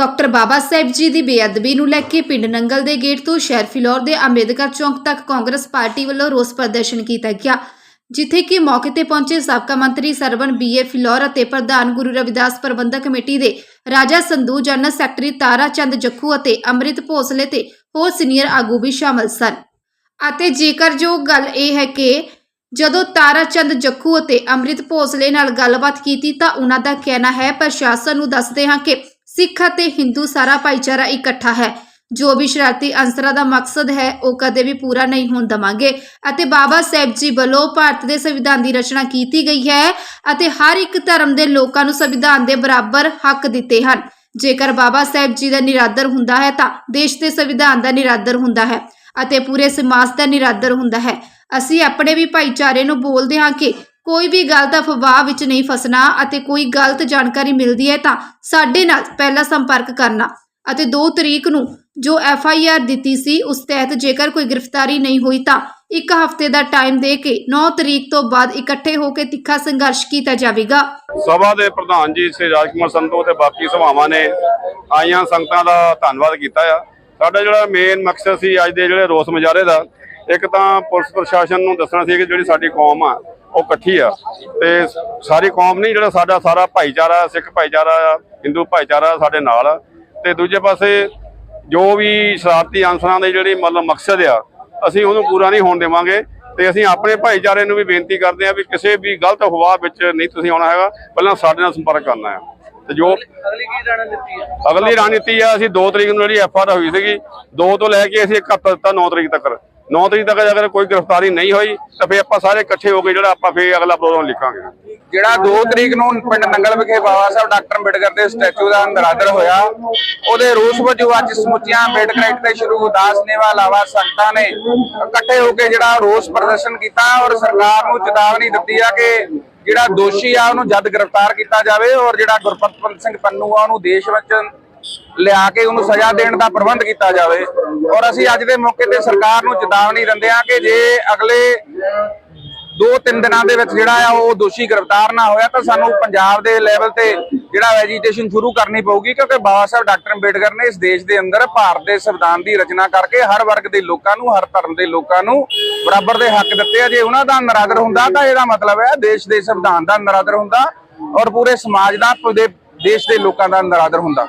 Doctor ਬਾਬਾ ਸਾਹਿਬ ਜੀ ਦੀ ਬੇਅਦਬੀ ਨੂੰ ਲੈ ਕੇ ਪਿੰਡ ਨੰਗਲ ਦੇ ਗੇਟ ਤੋਂ ਸ਼ਹਿਰ ਫਿਲੌਰ ਦੇ ਅੰਬੇਦਕਰ ਚੌਂਕ ਤੱਕ ਕਾਂਗਰਸ ਪਾਰਟੀ ਵੱਲੋਂ ਰੋਸ ਪ੍ਰਦਰਸ਼ਨ ਕੀਤਾ ਗਿਆ, ਜਿੱਥੇ ਕਿ ਮੌਕੇ ਤੇ ਪਹੁੰਚੇ ਸਾਬਕਾ ਮੰਤਰੀ ਸਰਵਨ ਬੀਏ ਫਿਲੌਰ ਅਤੇ ਪ੍ਰਧਾਨ ਗੁਰੂ ਰਵਿਦਾਸ ਪ੍ਰਬੰਧਕ ਕਮੇਟੀ ਦੇ ਰਾਜਾ ਸੰਧੂ, ਜਨਰਲ ਸੈਕਟਰੀ ਤਾਰਾ ਚੰਦ ਜੱਖੂ ਅਤੇ ਅੰਮ੍ਰਿਤ ਭੋਸਲੇ ਤੇ ਹੋਰ ਸੀਨੀਅਰ ਆਗੂ ਵੀ ਸ਼ਾਮਲ ਸਨ। ਅਤੇ ਜੇਕਰ ਜੋ ਗੱਲ ਇਹ ਹੈ ਕਿ ਜਦੋਂ ਤਾਰਾ ਚੰਦ ਜੱਖੂ ਅਤੇ ਅੰਮ੍ਰਿਤ ਭੋਸਲੇ ਨਾਲ ਗੱਲਬਾਤ ਕੀਤੀ ਤਾਂ ਉਹਨਾਂ ਦਾ ਕਹਿਣਾ ਹੈ, ਪ੍ਰਸ਼ਾਸਨ ਨੂੰ ਦੱਸਦੇ ਹਾਂ ਕਿ ਸਿੱਖ ਅਤੇ ਹਿੰਦੂ ਸਾਰਾ ਭਾਈਚਾਰਾ ਇਕੱਠਾ ਹੈ। ਜੋ ਵੀ ਸ਼ਰਾਰਤੀ ਅੰਸਰਾਂ ਦਾ ਮਕਸਦ ਹੈ, ਉਹ ਕਦੇ ਵੀ ਪੂਰਾ ਨਹੀਂ ਹੋਣ ਦਵਾਂਗੇ। ਅਤੇ ਬਾਬਾ ਸਾਹਿਬ ਜੀ ਵੱਲੋਂ ਭਾਰਤ ਦੇ ਸੰਵਿਧਾਨ ਦੀ ਰਚਨਾ ਕੀਤੀ ਗਈ ਹੈ ਅਤੇ ਹਰ ਇੱਕ ਧਰਮ ਦੇ ਲੋਕਾਂ ਨੂੰ ਸੰਵਿਧਾਨ ਦੇ ਬਰਾਬਰ ਹੱਕ ਦਿੱਤੇ ਹਨ। ਜੇਕਰ ਬਾਬਾ ਸਾਹਿਬ ਜੀ ਦਾ ਨਿਰਾਦਰ ਹੁੰਦਾ ਹੈ ਤਾਂ ਦੇਸ਼ ਦੇ ਸੰਵਿਧਾਨ ਦਾ ਨਿਰਾਦਰ ਹੁੰਦਾ ਹੈ ਅਤੇ ਪੂਰੇ ਸਮਾਜ ਦਾ ਨਿਰਾਦਰ ਹੁੰਦਾ ਹੈ। ਅਸੀਂ ਆਪਣੇ ਵੀ ਭਾਈਚਾਰੇ ਨੂੰ ਬੋਲਦੇ ਹਾਂ ਕਿ ਕੋਈ ਵੀ ਗਲਤ ਅਫਵਾਹ ਵਿੱਚ ਨਹੀਂ ਫਸਣਾ ਅਤੇ ਕੋਈ ਗਲਤ ਜਾਣਕਾਰੀ ਮਿਲਦੀ ਹੈ ਤਾਂ ਸਾਡੇ ਨਾਲ ਪਹਿਲਾਂ ਸੰਪਰਕ ਕਰਨਾ। ਅਤੇ 2 ਤਰੀਕ ਨੂੰ ਜੋ ਐਫ ਆਈ ਆਰ ਦਿੱਤੀ ਸੀ, ਉਸ ਤਹਿਤ ਜੇਕਰ ਕੋਈ ਗ੍ਰਿਫਤਾਰੀ ਨਹੀਂ ਹੋਈ ਤਾਂ ਇੱਕ ਹਫ਼ਤੇ ਦਾ ਟਾਈਮ ਦੇ ਕੇ 9 ਤਰੀਕ ਤੋਂ ਬਾਅਦ ਇਕੱਠੇ ਹੋ ਕੇ ਤਿੱਖਾ ਸੰਘਰਸ਼ ਕੀਤਾ ਜਾਵੇਗਾ। ਸਭਾ ਦੇ ਪ੍ਰਧਾਨ ਜੀ ਸ੍ਰੀ ਰਾਜਕੁਮਾਰ ਸੰਧੂ ਤੇ ਬਾਕੀ ਸਭਾਵਾਂ ਨੇ ਆਈਆਂ ਸੰਗਤਾਂ ਦਾ ਧੰਨਵਾਦ ਕੀਤਾ ਆ। ਸਾਡਾ ਜਿਹੜਾ ਮੇਨ ਮਕਸਦ ਸੀ ਅੱਜ ਦੇ ਜਿਹੜੇ ਰੋਸ ਮੁਜ਼ਾਹਰੇ ਦਾ, ਇੱਕ ਤਾਂ ਪੁਲਿਸ ਪ੍ਰਸ਼ਾਸਨ ਨੂੰ ਦੱਸਣਾ ਸੀ ਕਿ ਜਿਹੜੀ ਸਾਡੀ ਕੌਮ ਆ ਉਹ ਇਕੱਠੀ ਆ। ਤੇ ਸਾਰੀ ਕੌਮ ਨਹੀਂ ਜਿਹੜਾ ਸਾਡਾ ਸਾਰਾ ਭਾਈਚਾਰਾ ਸਿੱਖ ਭਾਈਚਾਰਾ ਆ ਹਿੰਦੂ ਭਾਈਚਾਰਾ ਸਾਡੇ ਨਾਲ ਆ। ਤੇ ਦੂਜੇ ਪਾਸੇ ਜੋ ਵੀ ਸ਼ਰਾਰਤੀ ਅਨਸਰਾਂ ਦੇ ਜਿਹੜੀ ਮਤਲਬ ਮਕਸਦ ਆ ਅਸੀਂ ਉਹਨੂੰ ਪੂਰਾ ਨਹੀਂ ਹੋਣ ਦੇਵਾਂਗੇ। ਤੇ ਅਸੀਂ ਆਪਣੇ ਭਾਈਚਾਰੇ ਨੂੰ ਵੀ ਬੇਨਤੀ ਕਰਦੇ ਹਾਂ ਵੀ ਕਿਸੇ ਵੀ ਗਲਤ ਅਫਵਾਹ ਵਿੱਚ ਨਹੀਂ ਤੁਸੀਂ ਆਉਣਾ ਹੈਗਾ। ਪਹਿਲਾਂ ਸਾਡੇ ਨਾਲ ਸੰਪਰਕ ਕਰਨਾ ਹੈ। ਤੇ ਜੋ ਅਗਲੀ ਕੀ ਰਣਨੀਤੀ ਹੈ? ਅਗਲੀ ਰਣਨੀਤੀ ਆ ਅਸੀਂ 2 ਤਰੀਕ ਨੂੰ ਜਿਹੜੀ ਐਫ ਆਰ ਹੋਈ ਸੀਗੀ 2 ਤੋਂ ਲੈ ਕੇ ਅਸੀਂ ਇੱਕ ਹਫ਼ਤਾ ਦਿੱਤਾ 9 ਤਰੀਕ ਤੱਕ 9 ਤਰੀਕ ਤੱਕ ਅਗਰ ਕੋਈ ਗ੍ਰਿਫਤਾਰੀ ਨਹੀਂ ਹੋਈ, ਤਾਂ ਫੇਰ ਆਪਾਂ ਸਾਰੇ ਇਕੱਠੇ ਹੋ ਕੇ ਜਿਹੜਾ ਆਪਾਂ ਫੇਰ ਅਗਲਾ ਪ੍ਰੋਗਰਾਮ ਲਿਖਾਂਗੇ। ਜਿਹੜਾ 2 ਤਰੀਕ ਨੂੰ ਪਿੰਡ ਨੰਗਲ ਵਿਖੇ ਬਾਬਾ ਸਾਹਿਬ ਡਾਕਟਰ ਅੰਬੇਡਕਰ ਦੇ ਸਟੈਚੂ ਦਾ ਨਿਰਾਦਰ ਹੋਇਆ, ਉਹਦੇ ਰੋਸ ਵਜੋਂ ਅੱਜ ਸਮੁੱਚੀਆਂ ਅੰਬੇਡਕਰਾਈਟ ਤੇ ਸ਼ੁਰੂ ਉਦਾਸ ਨੇਵਾ ਇਲਾਵਾ ਸੰਗਤਾਂ ਨੇ ਇਕੱਠੇ ਹੋ ਕੇ ਜਿਹੜਾ ਰੋਸ ਪ੍ਰਦਰਸ਼ਨ ਕੀਤਾ ਔਰ ਸਰਕਾਰ ਨੂੰ ਚੇਤਾਵਨੀ ਦਿੱਤੀ ਆ ਕਿ ਜਿਹੜਾ ਦੋਸ਼ੀ ਆ ਉਹਨੂੰ ਜਦ ਗ੍ਰਿਫਤਾਰ ਕੀਤਾ ਜਾਵੇ ਔਰ ਜਿਹੜਾ ਗੁਰਪ੍ਰੀਤ ਸਿੰਘ ਪੰਨੂ ਆ ਉਹਨੂੰ ਦੇਸ਼ ਵਿੱਚ ਲਿਆ ਕੇ ਉਹਨੂੰ ਸਜ਼ਾ ਦੇਣ ਦਾ ਪ੍ਰਬੰਧ ਕੀਤਾ ਜਾਵੇ। ਔਰ ਅਸੀਂ ਅੱਜ ਦੇ ਮੌਕੇ ਤੇ ਸਰਕਾਰ ਨੂੰ ਚੇਤਾਵਨੀ ਦਿੰਦੇ ਆ ਕਿ ਜੇ ਅਗਲੇ ਦੋ ਤਿੰਨ ਦਿਨਾਂ ਦੇ ਵਿੱਚ ਜਿਹੜਾ ਆ ਉਹ ਦੋਸ਼ੀ ਗ੍ਰਿਫਤਾਰ ਨਾ ਹੋਇਆ, ਤਾਂ ਸਾਨੂੰ ਪੰਜਾਬ ਦੇ ਲੈਵਲ ਤੇ ਜਿਹੜਾ ਐਜੀਟੇਸ਼ਨ ਸ਼ੁਰੂ ਕਰਨੀ ਪਊਗੀ, ਕਿਉਂਕਿ ਬਾਬਾ ਸਾਹਿਬ ਡਾਕਟਰ ਅੰਬੇਡਕਰ ਨੇ ਇਸ ਦੇਸ਼ ਦੇ ਅੰਦਰ ਭਾਰਤ ਦੇ ਸੰਵਿਧਾਨ ਦੀ ਰਚਨਾ ਕਰਕੇ ਹਰ ਵਰਗ ਦੇ ਲੋਕਾਂ ਨੂੰ, ਹਰ ਧਰਮ ਦੇ ਲੋਕਾਂ ਨੂੰ ਬਰਾਬਰ ਦੇ ਹੱਕ ਦਿੱਤੇ ਆ। ਜੇ ਉਹਨਾਂ ਦਾ ਨਰਾਦਰ ਹੁੰਦਾ, ਤਾਂ ਇਹਦਾ ਮਤਲਬ ਹੈ ਦੇਸ਼ ਦੇ ਸੰਵਿਧਾਨ ਦਾ ਨਰਾਦਰ ਹੁੰਦਾ ਔਰ ਪੂਰੇ ਸਮਾਜ ਦਾ ਦੇਸ਼ ਦੇ ਲੋਕਾਂ ਦਾ ਨਰਾਦਰ ਹੁੰਦਾ।